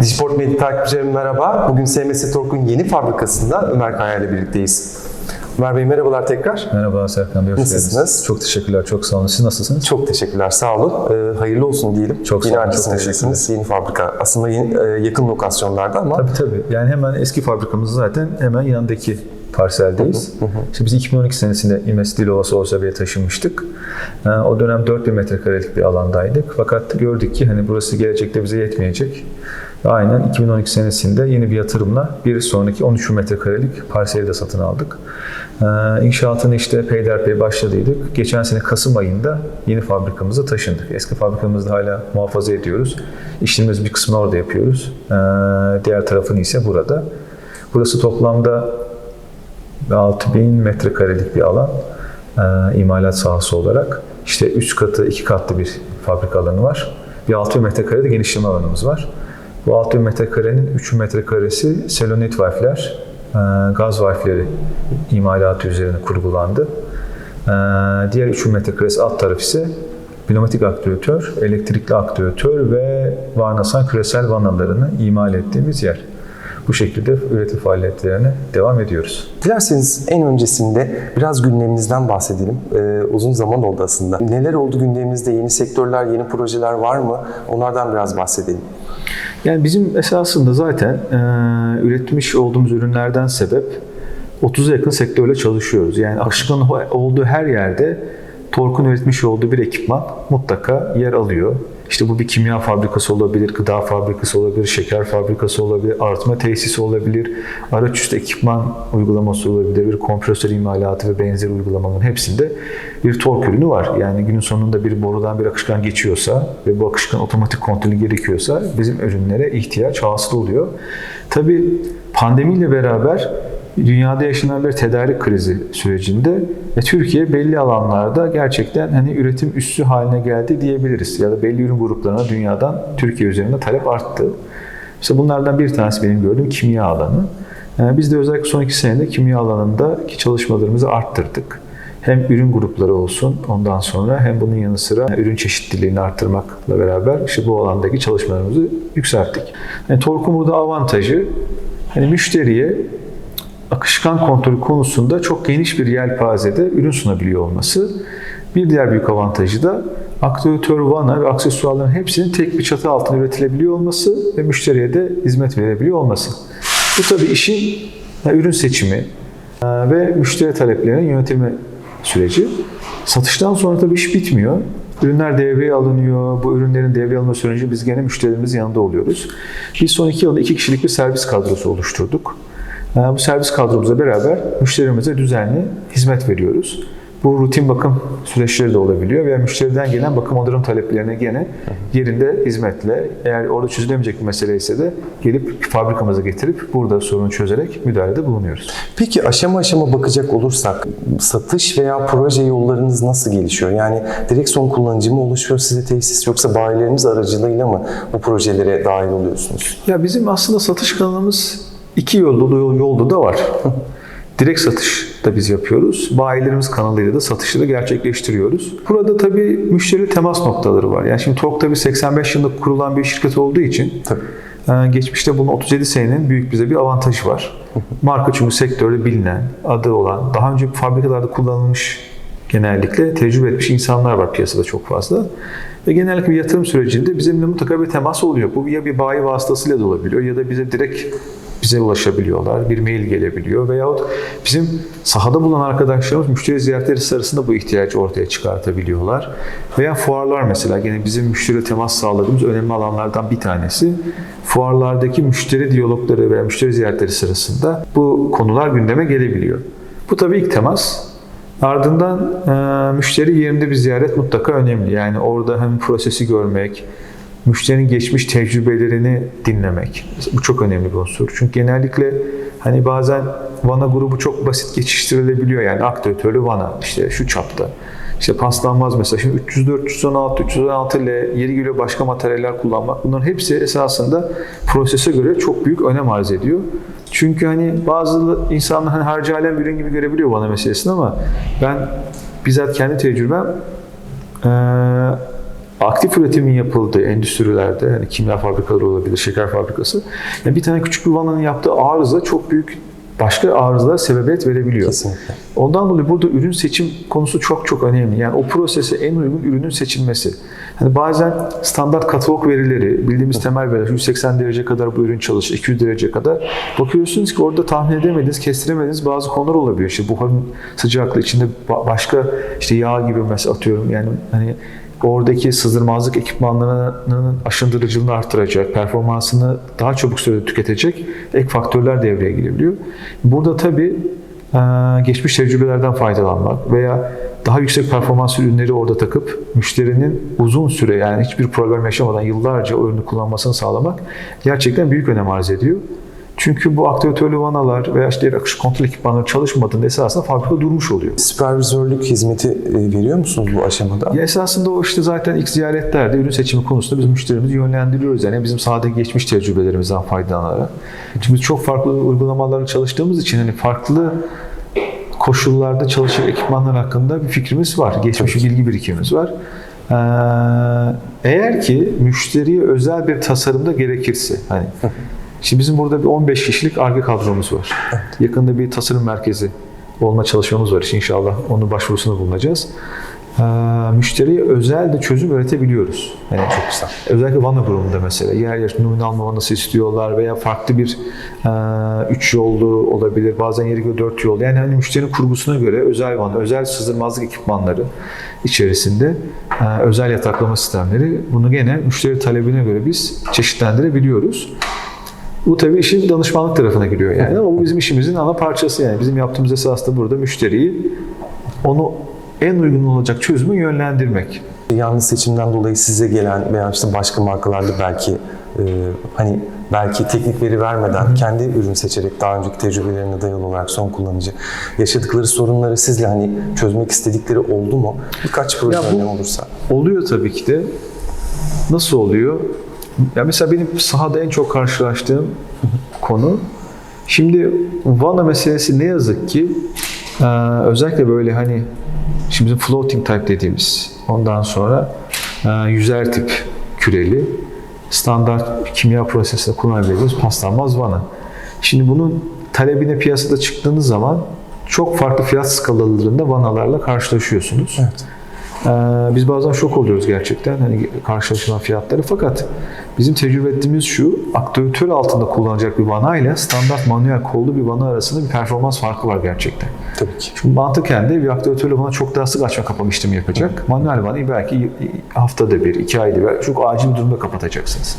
Dijiport Medya takipçilerim merhaba. Bugün SMS Tork'un yeni fabrikasında Ömer Kaya ile birlikteyiz. Ömer Bey merhabalar tekrar. Merhaba Serkan Bey, hoş Nasılsınız? geldiniz. Çok teşekkürler, çok sağ olun. Siz nasılsınız? Çok teşekkürler, sağ olun. Ee, hayırlı olsun diyelim. Çok yeni sağ olun, çok adresinizdesiniz, Yeni fabrika. Aslında yeni, e, yakın lokasyonlarda ama Tabii tabii. Yani hemen eski fabrikamız zaten hemen yanındaki parseldeyiz. İşte biz 2012 senesinde İmes Dilovası Orsaba'ya taşınmıştık. Ee, O dönem 4000 metrekarelik bir alandaydık. Fakat gördük ki hani burası gelecekte bize yetmeyecek. Aynen 2012 senesinde yeni bir yatırımla bir sonraki 13 metrekarelik parseli de satın aldık. Ee, İnşaatını işte peyderpey başladıydık. Geçen sene Kasım ayında yeni fabrikamıza taşındık. Eski fabrikamızda hala muhafaza ediyoruz. İşlerimiz bir kısmını orada yapıyoruz. Ee, Diğer tarafını ise burada. Burası toplamda 6000 metrekarelik bir alan e, imalat sahası olarak. İşte 3 katı, 2 katlı bir fabrika alanı var. Bir 6000 metrekare de genişleme alanımız var. Bu 6000 metrekarenin 3 metrekaresi selonit valfler, e, gaz valfleri imalatı üzerine kurgulandı. E, Diğer 3 metrekaresi alt taraf ise pneumatik aktüatör, elektrikli aktüatör ve varnasan küresel vanalarını imal ettiğimiz yer. Bu şekilde üretim faaliyetlerine devam ediyoruz. dilerseniz en öncesinde biraz gündeminizden bahsedelim. Ee, uzun zaman oldu aslında. Neler oldu gündemimizde? Yeni sektörler, yeni projeler var mı? Onlardan biraz bahsedelim. Yani bizim esasında zaten e, üretmiş olduğumuz ürünlerden sebep 30'a yakın sektörle çalışıyoruz. Yani akışkan olduğu her yerde Tork'un üretmiş olduğu bir ekipman mutlaka yer alıyor. İşte bu bir kimya fabrikası olabilir, gıda fabrikası olabilir, şeker fabrikası olabilir, arıtma tesisi olabilir, araç üstü ekipman uygulaması olabilir, bir kompresör imalatı ve benzeri uygulamaların hepsinde bir tork ürünü var. Yani günün sonunda bir borudan bir akışkan geçiyorsa ve bu akışkan otomatik kontrolü gerekiyorsa bizim ürünlere ihtiyaç hasıl oluyor. Tabii pandemiyle beraber dünyada yaşanan bir tedarik krizi sürecinde ve Türkiye belli alanlarda gerçekten hani üretim üssü haline geldi diyebiliriz. Ya da belli ürün gruplarına dünyadan Türkiye üzerinde talep arttı. İşte bunlardan bir tanesi benim gördüğüm kimya alanı. Ee, Biz de özellikle son iki senede kimya alanındaki çalışmalarımızı arttırdık. Hem ürün grupları olsun ondan sonra hem bunun yanı sıra ürün çeşitliliğini arttırmakla beraber işte bu alandaki çalışmalarımızı yükselttik. Yani Tork'un burada avantajı hani müşteriye akışkan kontrolü konusunda çok geniş bir yelpazede ürün sunabiliyor olması. Bir diğer büyük avantajı da aktüatör, vana ve aksesuarların hepsinin tek bir çatı altında üretilebiliyor olması ve müşteriye de hizmet verebiliyor olması. Bu tabii işin yani ürün seçimi e, ve müşteri taleplerinin yönetilme süreci. Satıştan sonra tabii iş bitmiyor. Ürünler devreye alınıyor. Bu ürünlerin devreye alınma sürecinde biz gene müşterilerimizin yanında oluyoruz. Biz son iki yılda iki kişilik bir servis kadrosu oluşturduk. Ee, Bu servis kadromuzla beraber müşterimize düzenli hizmet veriyoruz. Bu rutin bakım süreçleri de olabiliyor veya müşteriden gelen bakım onarım taleplerine gene yerinde hizmetle eğer orada çözülemeyecek bir mesele ise de gelip fabrikamıza getirip burada sorunu çözerek müdahalede bulunuyoruz. Peki aşama aşama bakacak olursak satış veya proje yollarınız nasıl gelişiyor? Yani direkt son kullanıcı mı oluşuyor size tesis yoksa bayilerimiz aracılığıyla mı bu projelere dahil oluyorsunuz? Ya bizim aslında satış kanalımız iki yolda da yolda da var. Direkt satış da biz yapıyoruz. Bayilerimiz kanalıyla da satışları gerçekleştiriyoruz. Burada tabii müşteri temas noktaları var. Yani şimdi Tork tabii 85 yılında kurulan bir şirket olduğu için Tabii. ee, Geçmişte bunun 37 senenin büyük bize bir avantajı var. Marka çünkü sektörde bilinen, adı olan, daha önce fabrikalarda kullanılmış genellikle tecrübe etmiş insanlar var piyasada çok fazla. Ve genellikle bir yatırım sürecinde bizimle mutlaka bir temas oluyor. Bu ya bir bayi vasıtasıyla da olabiliyor ya da bize direkt bize ulaşabiliyorlar. Bir mail gelebiliyor veyahut bizim sahada bulunan arkadaşlarımız müşteri ziyaretleri sırasında bu ihtiyacı ortaya çıkartabiliyorlar. Veya fuarlar mesela gene bizim müşteri temas sağladığımız önemli alanlardan bir tanesi. Fuarlardaki müşteri diyalogları veya müşteri ziyaretleri sırasında bu konular gündeme gelebiliyor. Bu tabii ilk temas. Ardından e, müşteri yerinde bir ziyaret mutlaka önemli. Yani orada hem prosesi görmek, müşterinin geçmiş tecrübelerini dinlemek. Bu çok önemli bir unsur. Çünkü genellikle hani bazen vana grubu çok basit geçiştirilebiliyor. Yani aktüatörlü vana işte şu çapta. İşte paslanmaz mesela. Şimdi 304, 316, 316 ile yeri geliyor başka materyaller kullanmak. Bunların hepsi esasında prosese göre çok büyük önem arz ediyor. Çünkü hani bazı insanlar hani harcı alem ürün gibi görebiliyor vana meselesini ama ben bizzat kendi tecrübem eee aktif üretimin yapıldığı endüstrilerde, yani kimya fabrikaları olabilir, şeker fabrikası, yani bir tane küçük bir vananın yaptığı arıza çok büyük başka arızalara sebebiyet verebiliyor. Kesinlikle. Ondan dolayı burada ürün seçim konusu çok çok önemli. Yani o prosese en uygun ürünün seçilmesi. Hani bazen standart katalog verileri, bildiğimiz temel veriler, 180 derece kadar bu ürün çalışır, 200 derece kadar. Bakıyorsunuz ki orada tahmin edemediğiniz, kestiremediğiniz bazı konular olabiliyor. İşte buharın sıcaklığı içinde ba- başka işte yağ gibi mesela atıyorum yani hani oradaki sızdırmazlık ekipmanlarının aşındırıcılığını artıracak, performansını daha çabuk sürede tüketecek ek faktörler devreye girebiliyor. Burada tabii e, geçmiş tecrübelerden faydalanmak veya daha yüksek performans ürünleri orada takıp müşterinin uzun süre yani hiçbir problem yaşamadan yıllarca o ürünü kullanmasını sağlamak gerçekten büyük önem arz ediyor. Çünkü bu aktivatörlü vanalar veya işte akış kontrol ekipmanları çalışmadığında esasında fabrika durmuş oluyor. Süpervizörlük hizmeti e, veriyor musunuz bu aşamada? Ya esasında o işte zaten ilk ziyaretlerde ürün seçimi konusunda biz müşterimizi yönlendiriyoruz. Yani bizim sahadaki geçmiş tecrübelerimizden faydalanarak. Çünkü biz çok farklı uygulamalarla çalıştığımız için hani farklı koşullarda çalışacak ekipmanlar hakkında bir fikrimiz var. Geçmiş bir bilgi birikimimiz var. Ee, eğer ki müşteriye özel bir tasarımda gerekirse hani Şimdi bizim burada bir 15 kişilik ARGE kadromuz var. Yakında bir tasarım merkezi olma çalışmamız var. İnşallah onun başvurusunu bulunacağız. Ee, müşteriye özel de çözüm üretebiliyoruz. Yani çok güzel. Özellikle vana grubunda mesela yer yer numune alma istiyorlar veya farklı bir 3 yollu olabilir. Bazen yeri göre 4 yollu. Yani hani müşterinin kurgusuna göre özel vana, özel sızdırmazlık ekipmanları içerisinde e, özel yataklama sistemleri bunu gene müşteri talebine göre biz çeşitlendirebiliyoruz. Bu tabii işin danışmanlık tarafına giriyor yani ama bu bizim işimizin ana parçası yani. Bizim yaptığımız esas da burada müşteriyi onu en uygun olacak çözümü yönlendirmek. Yanlış seçimden dolayı size gelen veya işte başka markalarla belki e, hani belki teknik veri vermeden kendi ürün seçerek daha önceki tecrübelerine dayalı olarak son kullanıcı yaşadıkları sorunları sizle hani çözmek istedikleri oldu mu? Birkaç proje bu- olursa. Oluyor tabii ki de. Nasıl oluyor? Ya mesela benim sahada en çok karşılaştığım konu şimdi vana meselesi ne yazık ki e, özellikle böyle hani şimdi bizim floating type dediğimiz ondan sonra e, yüzer tip küreli standart kimya prosesinde kullanabileceğimiz paslanmaz vana. Şimdi bunun talebine piyasada çıktığınız zaman çok farklı fiyat skalalarında vanalarla karşılaşıyorsunuz. Evet. Ee, biz bazen şok oluyoruz gerçekten hani karşılaşılan fiyatları fakat bizim tecrübe ettiğimiz şu aktüatör altında kullanacak bir vana ile standart manuel kollu bir vana arasında bir performans farkı var gerçekten. Tabii ki. Çünkü mantıken de bir aktüatörle vana çok daha sık açma kapama işlemi yapacak. Manuel vanayı belki haftada bir, iki ayda bir, çok acil durumda kapatacaksınız.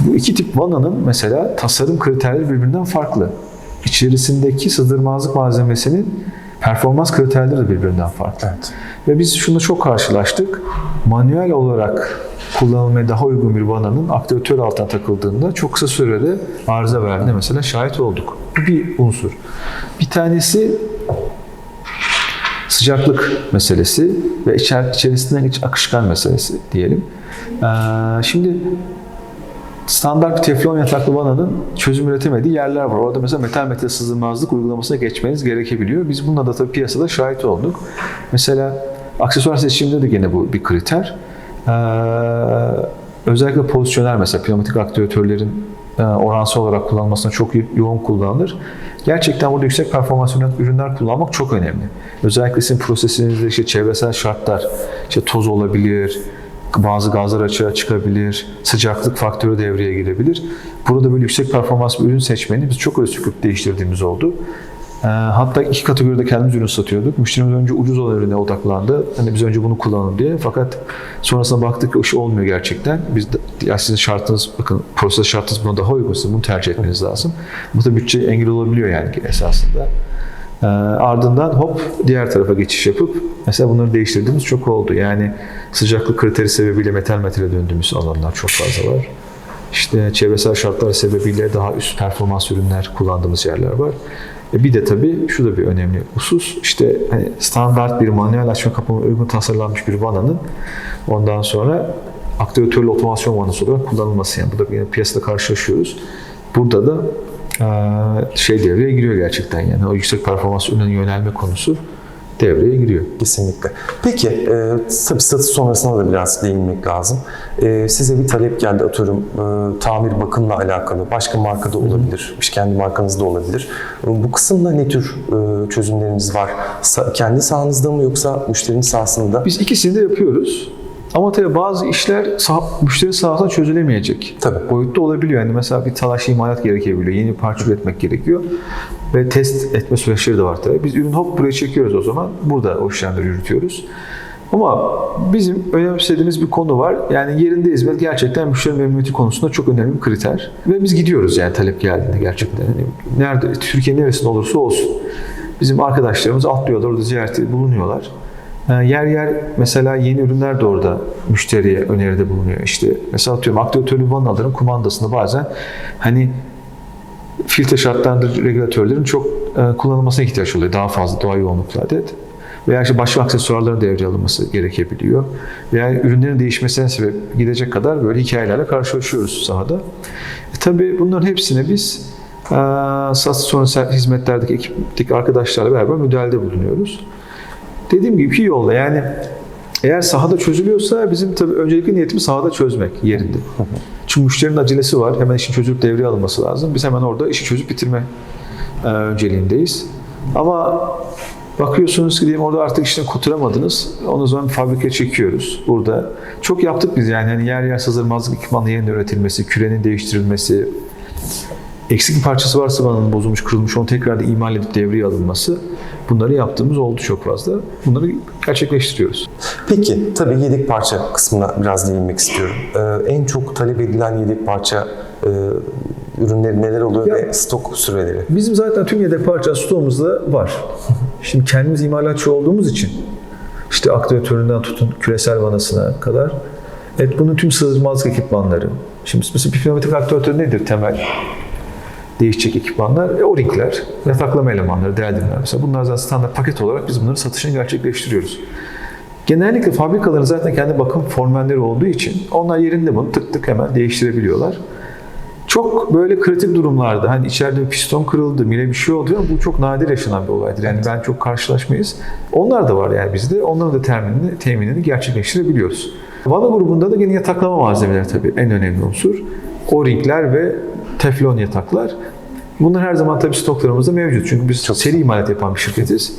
Bu iki tip vananın mesela tasarım kriterleri birbirinden farklı. İçerisindeki sızdırmazlık malzemesinin performans kriterleri de birbirinden farklı. Evet. Ve biz şunu çok karşılaştık. Manuel olarak kullanılmaya daha uygun bir vananın aktivatör altına takıldığında çok kısa sürede arıza verdiğine mesela şahit olduk. Bu bir unsur. Bir tanesi sıcaklık meselesi ve içer, içerisinden iç akışkan meselesi diyelim. Ee, şimdi standart teflon yataklı vananın çözüm üretemediği yerler var. Orada mesela metal metal sızdırmazlık uygulamasına geçmeniz gerekebiliyor. Biz bununla da tabii piyasada şahit olduk. Mesela aksesuar seçiminde de gene bu bir kriter. Ee, özellikle pozisyonel mesela pneumatik aktivatörlerin e, oransal olarak kullanılmasına çok yo- yoğun kullanılır. Gerçekten burada yüksek performans ürün- ürünler kullanmak çok önemli. Özellikle sizin prosesinizde işte çevresel şartlar, işte toz olabilir, bazı gazlar açığa çıkabilir, sıcaklık faktörü devreye girebilir. Burada böyle yüksek performans bir ürün seçmeni biz çok öyle söküp değiştirdiğimiz oldu. Ee, hatta iki kategoride kendimiz ürün satıyorduk. Müşterimiz önce ucuz olan ürüne odaklandı. Hani biz önce bunu kullanalım diye. Fakat sonrasında baktık ki o iş olmuyor gerçekten. Biz de, ya sizin şartınız, bakın proses şartınız buna daha uygun. Sizin bunu tercih etmeniz lazım. Bu da bütçe engel olabiliyor yani esasında. Ee, ardından hop diğer tarafa geçiş yapıp mesela bunları değiştirdiğimiz çok oldu. Yani sıcaklık kriteri sebebiyle metal metale döndüğümüz alanlar çok fazla var. İşte çevresel şartlar sebebiyle daha üst performans ürünler kullandığımız yerler var. E bir de tabii şu da bir önemli husus. İşte hani standart bir manuel açma kapama uygun tasarlanmış bir vananın ondan sonra aktivatörlü otomasyon vanası olarak kullanılması. Yani bu da yine piyasada karşılaşıyoruz. Burada da şey devreye giriyor gerçekten yani o yüksek performans ürüne yönelme konusu devreye giriyor. Kesinlikle. Peki, e, tabii satış sonrasına da biraz değinmek lazım. E, size bir talep geldi atıyorum e, tamir bakımla alakalı. Başka markada olabilir, işte kendi markanızda olabilir. E, bu kısımda ne tür e, çözümleriniz var? Sa- kendi sahanızda mı yoksa müşterinin sahasında? Biz ikisini de yapıyoruz. Ama tabii bazı işler sah müşteri sahasında çözülemeyecek. Tabii. Boyutta olabiliyor. Yani mesela bir talaş imalat gerekebiliyor. Yeni bir parça üretmek gerekiyor. Ve test etme süreçleri de var tabii. Biz ürün hop buraya çekiyoruz o zaman. Burada o işlemleri yürütüyoruz. Ama bizim önemsediğimiz bir konu var. Yani yerinde hizmet gerçekten müşteri memnuniyeti konusunda çok önemli bir kriter. Ve biz gidiyoruz yani talep geldiğinde gerçekten. Yani nerede, Türkiye'nin neresinde olursa olsun. Bizim arkadaşlarımız atlıyorlar, orada ziyarette bulunuyorlar. Yer yer mesela yeni ürünler de orada müşteriye öneride bulunuyor. İşte mesela atıyorum aktivatörlü vanaların kumandasında bazen hani filtre şartlandırıcı regülatörlerin çok e, kullanılmasına ihtiyaç oluyor. Daha fazla doğa yoğunluklarda. Veya işte başka aksesuarların devreye alınması gerekebiliyor. Veya ürünlerin değişmesine sebep gidecek kadar böyle hikayelerle karşılaşıyoruz sahada. E, tabii bunların hepsine biz e, satış sonrası hizmetlerdeki ekipteki arkadaşlarla beraber müdahalede bulunuyoruz. Dediğim gibi iki yolla yani eğer sahada çözülüyorsa bizim tabii öncelikli niyetimiz sahada çözmek yerinde. Çünkü müşterinin acelesi var. Hemen işin çözülüp devreye alınması lazım. Biz hemen orada işi çözüp bitirme e, önceliğindeyiz. Ama bakıyorsunuz ki diyelim orada artık işini kurtaramadınız. Onu zaman fabrikaya çekiyoruz. Burada çok yaptık biz yani hani yer yer sızırmazlık ekipmanı yeniden üretilmesi, kürenin değiştirilmesi, eksik bir parçası varsa vananın bozulmuş, kırılmış onu tekrar da imal edip devreye alınması. Bunları yaptığımız oldu çok fazla. Bunları gerçekleştiriyoruz. Peki, tabii yedek parça kısmına biraz değinmek istiyorum. E, en çok talep edilen yedek parça e, ürünleri neler oluyor Ya- ve stok süreleri? Bizim zaten tüm yedek parça stoğumuzda var. Şimdi kendimiz imalatçı olduğumuz için işte aktivatöründen tutun küresel vanasına kadar evet bunun tüm sığmazlık ekipmanları. Şimdi mesela bir pneumatik aktivatör nedir temel? Değişecek ekipmanlar, e, o-ringler, yataklama elemanları, deldirmeler mesela. Bunlar zaten standart paket olarak biz bunların satışını gerçekleştiriyoruz. Genellikle fabrikaların zaten kendi bakım formelleri olduğu için onlar yerinde bunu tık tık hemen değiştirebiliyorlar. Çok böyle kritik durumlarda hani içeride bir piston kırıldı, mile bir şey oldu bu çok nadir yaşanan bir olaydır. Yani ben çok karşılaşmayız. Onlar da var yani bizde. Onların da teminini, teminini gerçekleştirebiliyoruz. Vana grubunda da yine yataklama malzemeleri tabii en önemli unsur. O-ringler ve teflon yataklar. Bunlar her zaman tabii stoklarımızda mevcut. Çünkü biz seri imalat yapan bir şirketiz.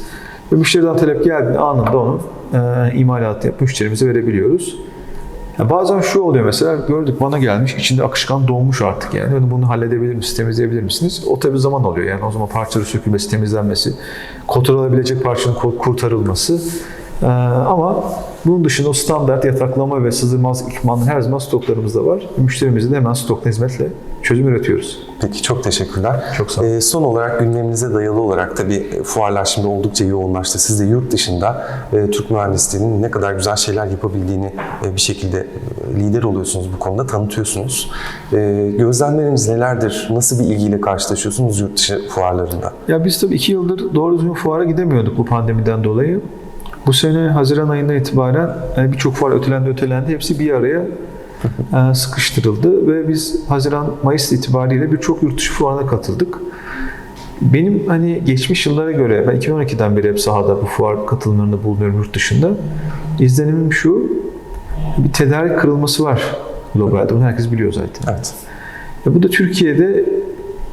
Ve müşteriden talep geldiğinde anında onu e, imalat yapıp müşterimize verebiliyoruz. Ya bazen şu oluyor mesela gördük bana gelmiş içinde akışkan donmuş artık yani Hani bunu halledebilir misiniz, temizleyebilir misiniz? O tabii zaman alıyor yani o zaman parçaları sökülmesi, temizlenmesi, kurtarılabilecek parçanın kur- kurtarılması. Ee, ama bunun dışında o standart yataklama ve sızdırmaz ekipmanın her zaman stoklarımızda var. Müşterimizin hemen stokla hizmetle çözüm üretiyoruz. Peki çok teşekkürler. Çok sağ olun. Ee, son olarak gündeminize dayalı olarak tabii e, fuarlar şimdi oldukça yoğunlaştı. Siz de yurt dışında e, Türk mühendisliğinin ne kadar güzel şeyler yapabildiğini e, bir şekilde e, lider oluyorsunuz bu konuda, tanıtıyorsunuz. E, gözlemleriniz nelerdir? Nasıl bir ilgiyle karşılaşıyorsunuz yurt dışı fuarlarında? Ya biz tabii iki yıldır doğru düzgün fuara gidemiyorduk bu pandemiden dolayı. Bu sene Haziran ayından itibaren yani birçok fuar ötelendi ötelendi. Hepsi bir araya e, sıkıştırıldı ve biz Haziran Mayıs itibariyle birçok yurt dışı fuarına katıldık. Benim hani geçmiş yıllara göre ben 2012'den beri hep sahada bu fuar katılımlarında bulunuyorum yurt dışında. İzlenimim şu bir tedarik kırılması var globalde. Bunu herkes biliyor zaten. Evet. Ve bu da Türkiye'de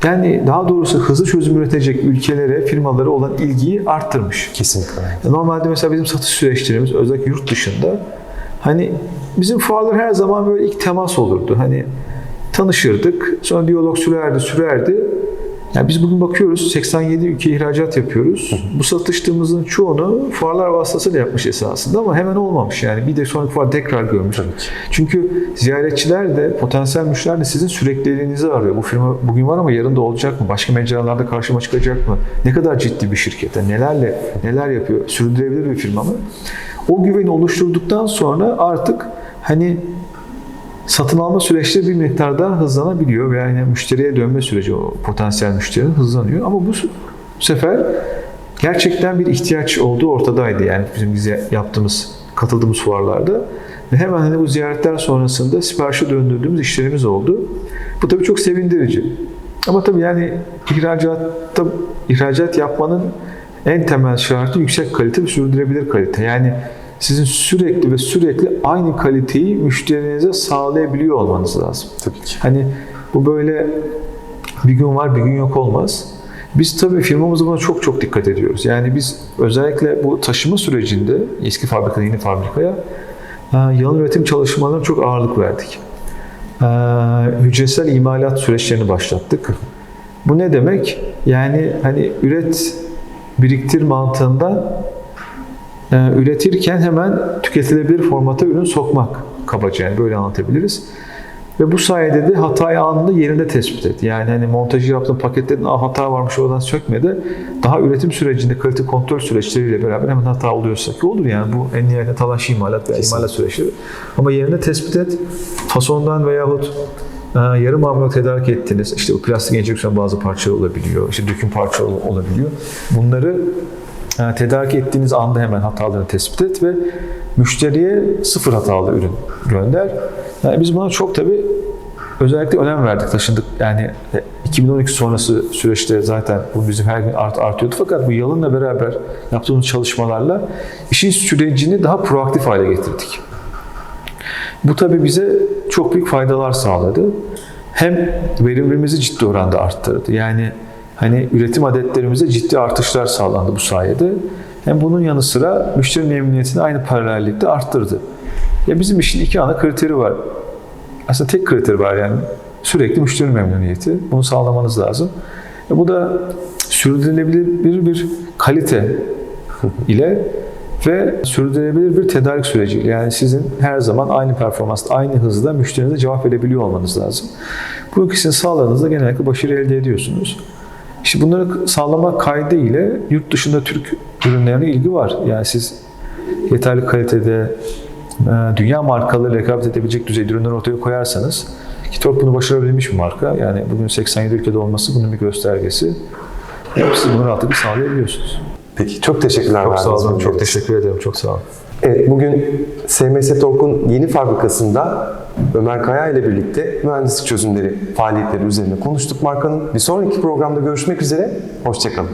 yani daha doğrusu hızlı çözüm üretecek ülkelere, firmalara olan ilgiyi arttırmış. Kesinlikle. Normalde mesela bizim satış süreçlerimiz özellikle yurt dışında hani bizim fuarlar her zaman böyle ilk temas olurdu. Hani tanışırdık, sonra diyalog sürerdi, sürerdi. Yani biz bugün bakıyoruz 87 ülke ihracat yapıyoruz. Bu satıştığımızın çoğunu fuarlar vasıtasıyla yapmış esasında ama hemen olmamış. Yani bir de sonraki fuar tekrar görmüş. Tabii ki. Çünkü ziyaretçiler de, potansiyel müşteriler de sizin sürekliliğinizi arıyor. Bu firma bugün var ama yarın da olacak mı? Başka mecralarda karşıma çıkacak mı? Ne kadar ciddi bir şirket? Yani Nelerle, neler yapıyor? Sürdürebilir bir firma mı? O güveni oluşturduktan sonra artık hani satın alma süreçleri bir miktar daha hızlanabiliyor veya yani müşteriye dönme süreci o potansiyel müşterinin hızlanıyor. Ama bu sefer gerçekten bir ihtiyaç olduğu ortadaydı yani bizim yaptığımız, katıldığımız fuarlarda. Ve hemen hani bu ziyaretler sonrasında siparişe döndürdüğümüz işlerimiz oldu. Bu tabii çok sevindirici. Ama tabii yani ihracatta, ihracat yapmanın en temel şartı yüksek kalite ve sürdürülebilir kalite. Yani sizin sürekli ve sürekli aynı kaliteyi müşterinize sağlayabiliyor olmanız lazım. Tabii ki. Hani bu böyle bir gün var bir gün yok olmaz. Biz tabii firmamızda buna çok çok dikkat ediyoruz. Yani biz özellikle bu taşıma sürecinde eski fabrikadan yeni fabrikaya e, yalın üretim çalışmalarına çok ağırlık verdik. E, Hücresel imalat süreçlerini başlattık. Bu ne demek? Yani hani üret biriktir mantığından e, üretirken hemen tüketilebilir formata ürün sokmak kabaca yani böyle anlatabiliriz. Ve bu sayede de hatayı anında yerinde tespit etti. Yani hani montajı yaptığın paketlerin Aa, hata varmış oradan sökmedi. Daha üretim sürecinde kalite kontrol süreçleriyle beraber hemen hata oluyorsa ki olur yani bu en nihayetinde talaş imalat veya imalat süreçleri. Ama yerinde tespit et. Fasondan veyahut e, yarım mamul tedarik ettiniz. İşte bu plastik enjeksiyon bazı parçalar olabiliyor. İşte döküm parça ol- olabiliyor. Bunları e, tedarik ettiğiniz anda hemen hatalarını tespit et ve müşteriye sıfır hatalı ürün gönder. Yani biz buna çok tabii özellikle önem verdik, taşındık. Yani e, 2012 sonrası süreçte zaten bu bizim her gün art, artıyordu. Fakat bu yalınla beraber yaptığımız çalışmalarla işin sürecini daha proaktif hale getirdik. Bu tabii bize çok büyük faydalar sağladı. Hem verimliliğimizi ciddi oranda arttırdı. Yani hani üretim adetlerimize ciddi artışlar sağlandı bu sayede. Hem bunun yanı sıra müşteri memnuniyetini aynı paralellikte arttırdı. Ya bizim işin iki ana kriteri var. Aslında tek kriter var yani sürekli müşteri memnuniyeti. Bunu sağlamanız lazım. E bu da sürdürülebilir bir, bir kalite ile ve sürdürülebilir bir tedarik süreciyle. Yani sizin her zaman aynı performansta, aynı hızda müşterinize cevap verebiliyor olmanız lazım. Bu ikisini sağladığınızda genellikle başarı elde ediyorsunuz. İşte bunları sağlamak kaydı ile yurt dışında Türk ürünlerine ilgi var. Yani siz yeterli kalitede e, dünya markaları rekabet edebilecek düzeyde ürünler ortaya koyarsanız ki Tork bunu başarabilmiş bir marka. Yani bugün 87 ülkede olması bunun bir göstergesi. Hep siz bunu rahatlıkla sağlayabiliyorsunuz. Peki çok teşekkürler. Çok sağ olun. Çok teşekkür ederim. Çok sağ olun. Evet, bugün SMS Tork'un yeni fabrikasında Ömer Kaya ile birlikte mühendislik çözümleri faaliyetleri üzerine konuştuk markanın. Bir sonraki programda görüşmek üzere. Hoşçakalın.